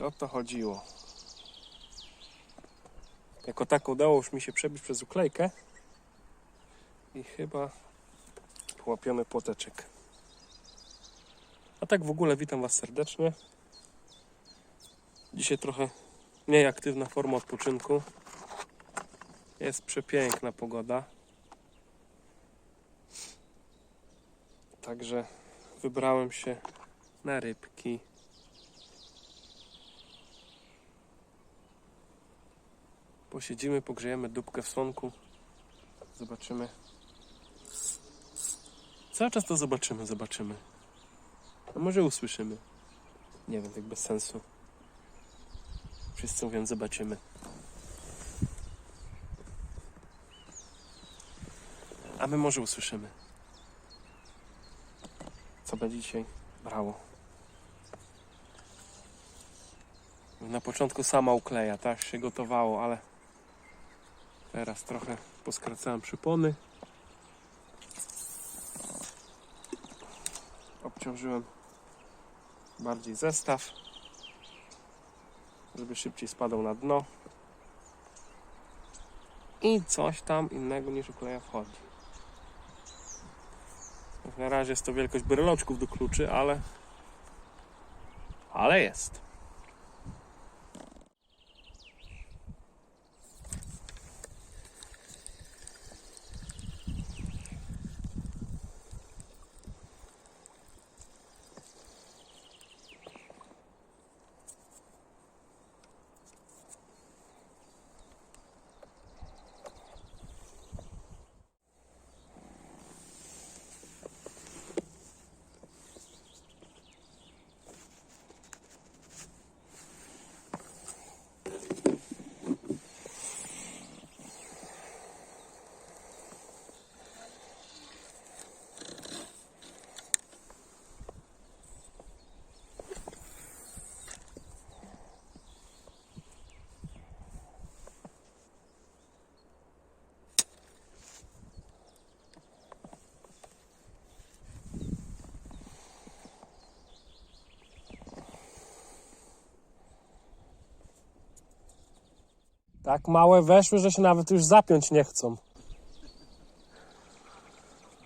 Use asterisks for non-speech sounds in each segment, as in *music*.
O to chodziło. Jako tak udało już mi się przebić przez uklejkę. I chyba łapiemy płoteczek. A tak w ogóle witam Was serdecznie. Dzisiaj trochę mniej aktywna forma odpoczynku. Jest przepiękna pogoda. Także wybrałem się na rybki. Posiedzimy, pogrzejemy dupkę w słonku. Zobaczymy. Cały czas to zobaczymy, zobaczymy. A może usłyszymy. Nie wiem, tak bez sensu. Wszyscy mówią, zobaczymy. A my może usłyszymy. Co będzie dzisiaj brało. Na początku sama ukleja, tak się gotowało, ale teraz trochę poskracałem przypony. Obciążyłem bardziej zestaw, żeby szybciej spadał na dno. I coś tam innego niż ukleja wchodzi. Na razie jest to wielkość bryloczków do kluczy, ale ale jest. Tak małe weszły, że się nawet już zapiąć nie chcą.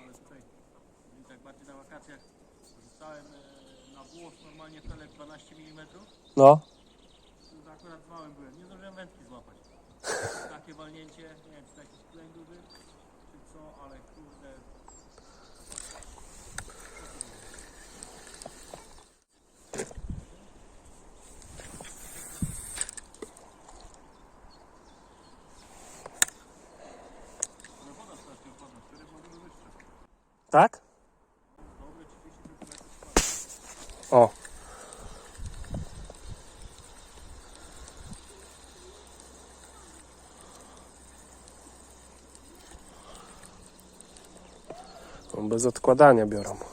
Ale tutaj tak bardziej na wakacjach rzucałem e, na włos normalnie felek 12 mm. No, To akurat małym byłem. Nie zdążyłem wędki złapać. *laughs* Takie walnięcie, nie wiem czy to jakiś duży, czy co, ale kurde. Tak? Dobre 30 cm. O. Bez odkładania biorą.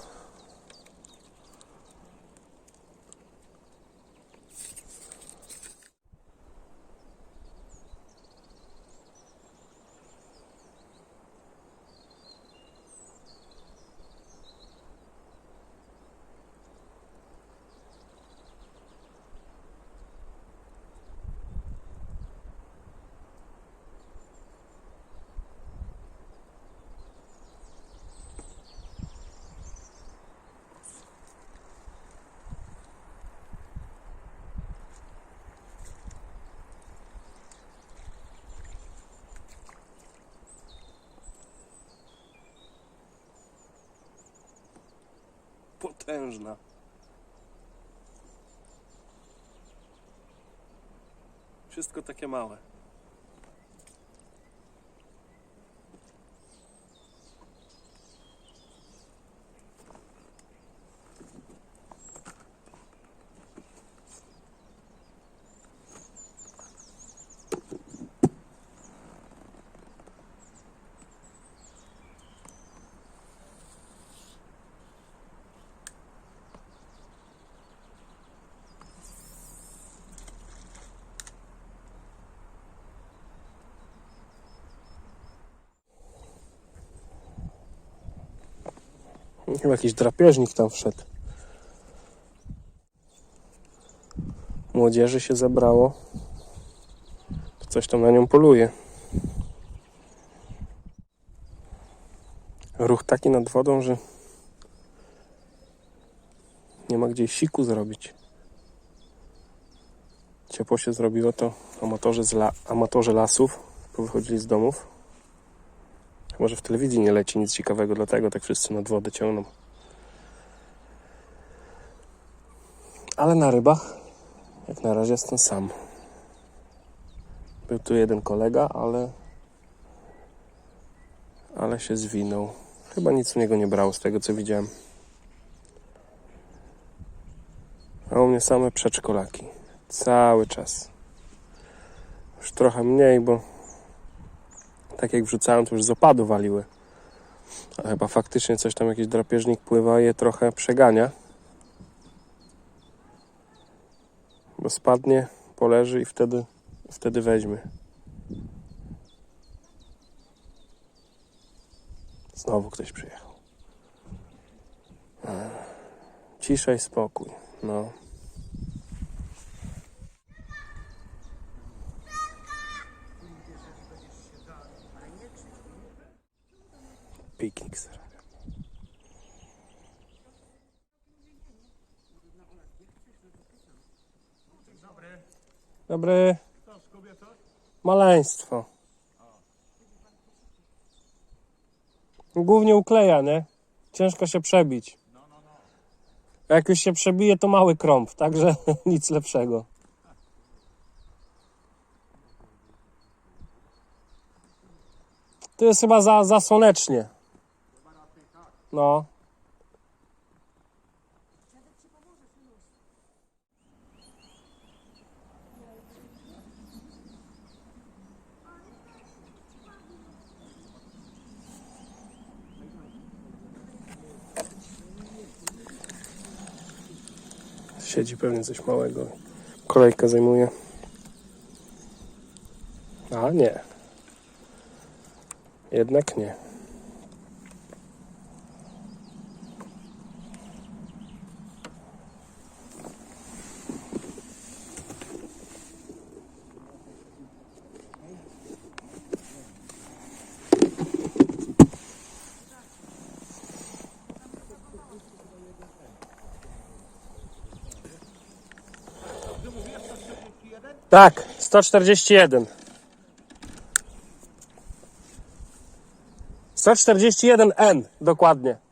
Potężna. Wszystko takie małe. Chyba jakiś drapieżnik tam wszedł. młodzieży się zebrało. Coś tam na nią poluje. Ruch taki nad wodą, że nie ma gdzie siku zrobić. Ciepło się zrobiło, to amatorzy, la- amatorzy lasów powychodzili z domów. Chyba, że w telewizji nie leci nic ciekawego, dlatego tak wszyscy nad wodę ciągną. Ale na rybach jak na razie jestem sam. Był tu jeden kolega, ale ale się zwinął. Chyba nic u niego nie brało z tego co widziałem. A u mnie same przedszkolaki. Cały czas. Już trochę mniej, bo tak jak wrzucałem, to już z opadu waliły. A chyba faktycznie coś tam, jakiś drapieżnik pływa i je trochę przegania. Bo spadnie, poleży i wtedy, wtedy weźmie. Znowu ktoś przyjechał. Ech. Cisza i spokój. No. Piknik zrobię. Dobry. Maleństwo. Głównie ukleja, nie? Ciężko się przebić. Jak już się przebije, to mały krąb, także *laughs* nic lepszego. To jest chyba za, za słonecznie. No. Siedzi pewnie coś małego. Kolejkę zajmuje. A nie. Jednak nie. Tak, 141. 141N, dokładnie.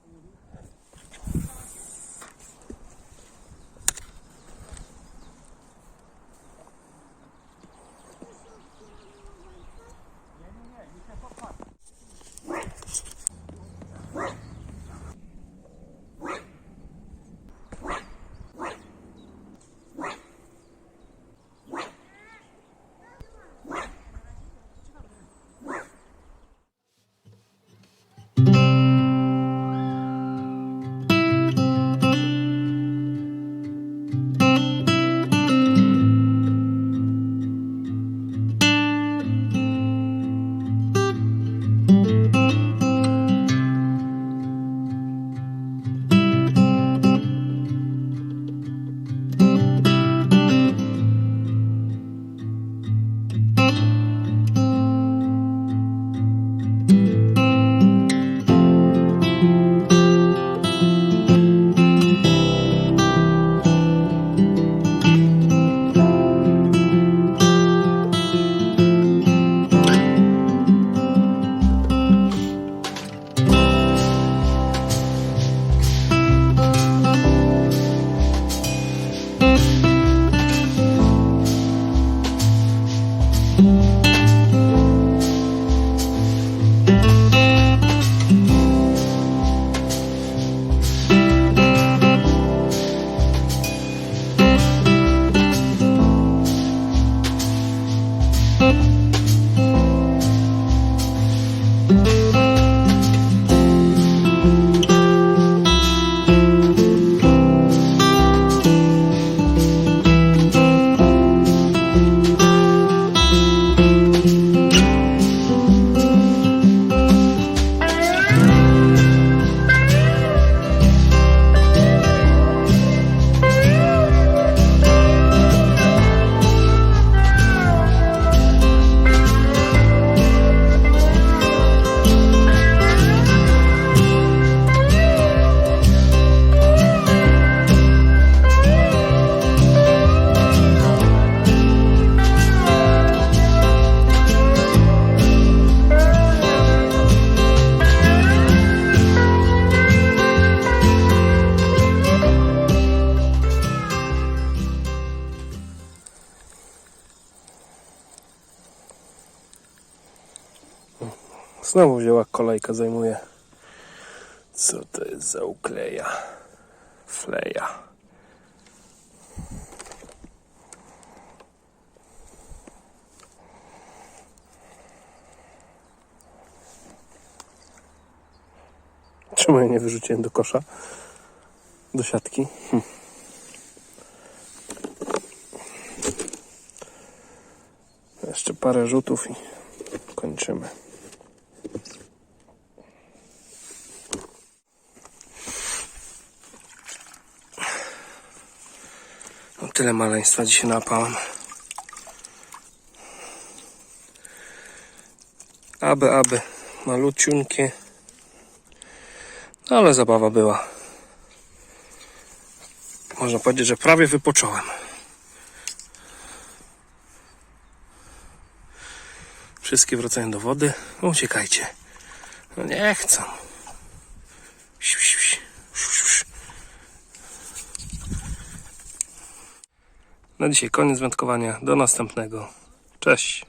Znowu wzięła kolejka, zajmuje. Co to jest za ukleja? Fleja. Czemu ja nie wyrzuciłem do kosza? Do siatki? Hm. Jeszcze parę rzutów i kończymy. Tyle maleństwa dzisiaj napałem. Aby, aby, maluciunkie. No ale zabawa była. Można powiedzieć, że prawie wypocząłem. Wszystkie wracają do wody. Uciekajcie. No nie chcą. Siu. Siu, siu, siu. Na dzisiaj koniec wędkowania. Do następnego. Cześć.